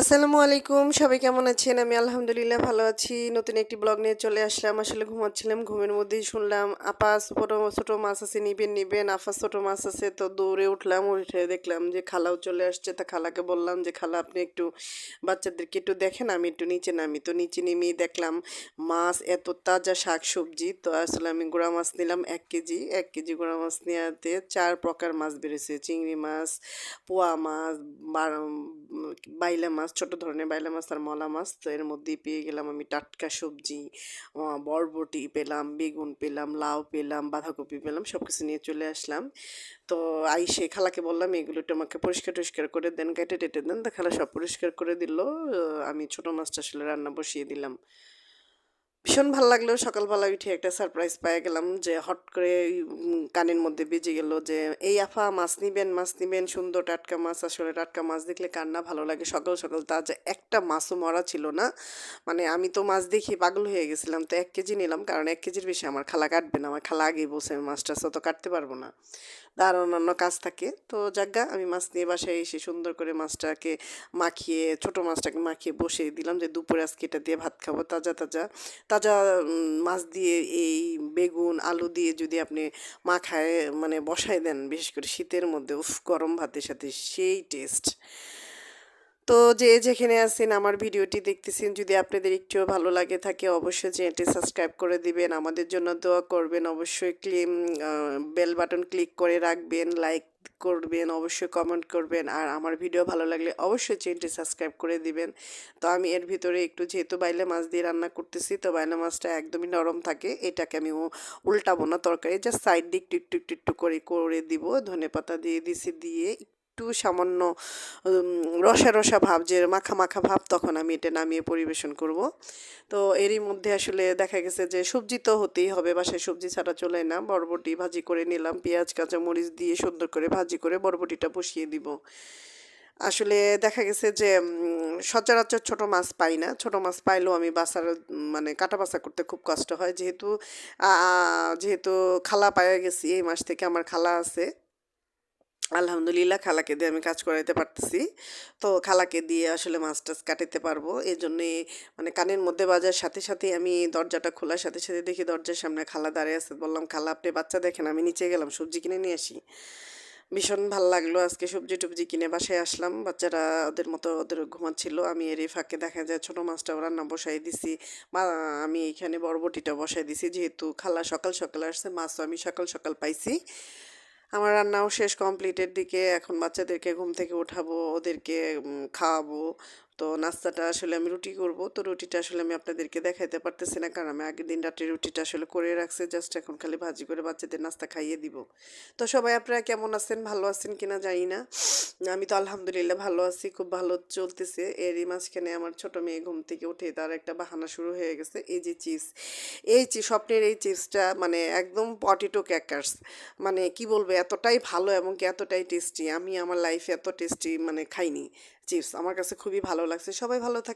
আসসালামু আলাইকুম, সবাই কেমন আছেন? আমি আলহামদুলিল্লাহ ভালো আছি। নতুন একটি ব্লগ নিয়ে চলে আসলাম। আসলে ঘুমাচ্ছিলাম, ঘুমের মধ্যেই শুনলাম, আপা, ছোট ছোট মাছ আছে, নিবেন নিবেন। আপা, ছোট মাছ আছে। তো দৌড়ে উঠলাম, উঠে দেখলাম যে খালাও চলে আসছে। তা খালাকে বললাম যে, খালা, আপনি একটু বাচ্চাদেরকে একটু দেখেন, আমি একটু নিচে নামি। তো নিচে নেমেই দেখলাম, মাছ এত তাজা শাক সবজি তো আসলে আমি গোড়া মাছ নিলাম এক কেজি। এক কেজি গুঁড়া মাছ নেওয়াতে চার প্রকার মাছ বেড়েছে চিংড়ি মাছ, পোয়া মাছ বাইলা মাছ ছোট ধরনের বাইলা মাছ আর মলা মাছ। তো এর মধ্যেই পেয়ে গেলাম আমি টাটকা সবজি বরবটি পেলাম, বেগুন পেলাম, লাউ পেলাম, বাঁধাকপি পেলাম সব কিছু নিয়ে চলে আসলাম। তো আইসে খালাকে বললাম, এগুলো একটু আমাকে পরিষ্কার টরিষ্কার করে দেন, কেটে টেটে দেন। তো খালা সব পরিষ্কার করে দিল। আমি ছোট মাছটা আসলে রান্না বসিয়ে দিলাম। ভীষণ ভালো লাগল। সকালবেলা উঠে একটা সারপ্রাইজ পেয়ে গেলাম যে হট করে কানের মধ্যে বেজে গেল যে, এই আফা মাছ নিবেন মাছ নিবেন, সুন্দর টাটকা মাছ, আসলে টাটকা মাছ দেখলে কার না ভালো লাগে? সকাল সকাল তা যে একটা মাছও মরা ছিল না মানে আমি তো মাছ দেখি পাগল হয়ে গেছিলাম, তো এক কেজি নিলাম, কারণ এক কেজির বেশি আমার খালা কাটবে না, আমার খালা আগেই বসে আমি মাছটা তো কাটতে পারব না। তার অন্যান্য কাজ থাকে, তো যাজ্ঞা আমি মাছ নিয়ে বাসায় এসে সুন্দর করে মাছটাকে মাখিয়ে, ছোট মাছটাকে মাখিয়ে বসিয়ে দিলাম যে, দুপুরে আজকে এটা দিয়ে ভাত খাব, তাজা তাজা। তাজা মাছ দিয়ে এই বেগুন, আলু দিয়ে যদি আপনি মাখায় মানে বসায় দেন, বিশেষ করে শীতের মধ্যে, উফ, গরম ভাতের সাথে সেই টেস্ট তো যে যেখানে আছেন, আমার ভিডিওটি দেখতেছেন, যদি আপনাদের একটুও ভালো লাগে থাকে, অবশ্যই চ্যানেলটি সাবস্ক্রাইব করে দিবেন। আমাদের জন্য দোয়া করবেন, অবশ্যই ক্লিম বেল বাটন ক্লিক করে রাখবেন, লাইক করবেন, অবশ্যই কমেন্ট করবেন। আর আমার ভিডিও ভালো লাগলে অবশ্যই চ্যানেলটি সাবস্ক্রাইব করে দিবেন। তো আমি এর ভিতরে একটু, যেহেতু বাইলে মাছ দিয়ে রান্না করতেছি, তো বাইলে মাছটা একদমই নরম থাকে। এটাকে আমি উল্টাবো না তরকারি, জাস্ট সাইড একটু একটু একটু একটু করে করে দিব। ধনে পাতা দিয়ে, দিছি দিয়ে একটু সামান্য রসা রসা ভাব, যে মাখা মাখা ভাব, তখন আমি এটা নামিয়ে পরিবেশন করব। তো এরই মধ্যে আসলে দেখা গেছে যে সবজি তো হতেই হবে, বাসায় সবজি ছাড়া চলে না। বরবটি ভাজি করে নিলাম, পেঁয়াজ, কাঁচা মরিচ দিয়ে সুন্দর করে ভাজি করে বরবটিটা বসিয়ে দিব। আসলে দেখা গেছে যে সচরাচর ছোট মাছ পাই না। ছোট মাছ পাইলেও আমি বাসার মানে কাটা বাসা করতে খুব কষ্ট হয়। যেহেতু যেহেতু খালা পাইয়া গেছি, এই মাস থেকে আমার খালা আছে। আলহামদুলিল্লাহ খালাকে দিয়ে আমি কাজ করাইতে পারতেছি। তো খালাকে দিয়ে আসলে মাছ টাছ কাটাতে পারব। এই জন্যে মানে কানের মধ্যে বাজার সাথে সাথে আমি দরজাটা খোলার সাথে সাথে দেখি দরজার সামনে খালা দাঁড়িয়ে আছে। বললাম, খালা, আপনি বাচ্চা দেখেন, আমি নিচে গেলাম, সবজি কিনে নিয়ে আসি। ভীষণ ভালো লাগল আজকে সবজি টবজি কিনে বাসায় আসলাম। বাচ্চারা ওদের মতো ওদের ঘুমাচ্ছিল। আমি এর ফাঁকে দেখা যায় ছোটো মাছটাও রান্না বসাই দিছি। মা, আমি এখানে বরবটিটা বসাই দিছি। যেহেতু খালা সকাল সকাল আসছে, মাছও আমি সকাল সকাল পাইছি। আমার রান্নাও শেষ কমপ্লিটের দিকে। এখন বাচ্চাদেরকে ঘুম থেকে ওঠাবো ওদেরকে খাওয়াবো। তো নাস্তাটা আসলে আমি রুটি করব। তো রুটিটা আসলে আমি আপনাদেরকে দেখাইতে পারতেছি না, কারণ আমি আগের দিন রাত্রে রুটিটা আসলে করে রাখছি জাস্ট এখন খালি ভাজি করে বাচ্চাদের নাস্তা খাইয়ে দিব। তো সবাই আপনারা কেমন আছেন, ভালো আছেন কিনা জানি না। আমি তো আলহামদুলিল্লাহ ভালো আছি, খুব ভালো চলতেছে। এরই মাঝখানে আমার ছোট মেয়ে ঘুম থেকে উঠে তার একটা বাহানা শুরু হয়ে গেছে, এই যে চিপস। এই স্বপ্নের এই চিপসটা মানে একদম পটেটো ক্যাকার্স মানে কি বলব, এতটাই ভালো এবং কি এতটাই টেস্টি আমি আমার লাইফে এত টেস্টি মানে খাইনি। চিপস। আমার কাছে খুবই ভালো লাগছে। সবাই ভালো থাকে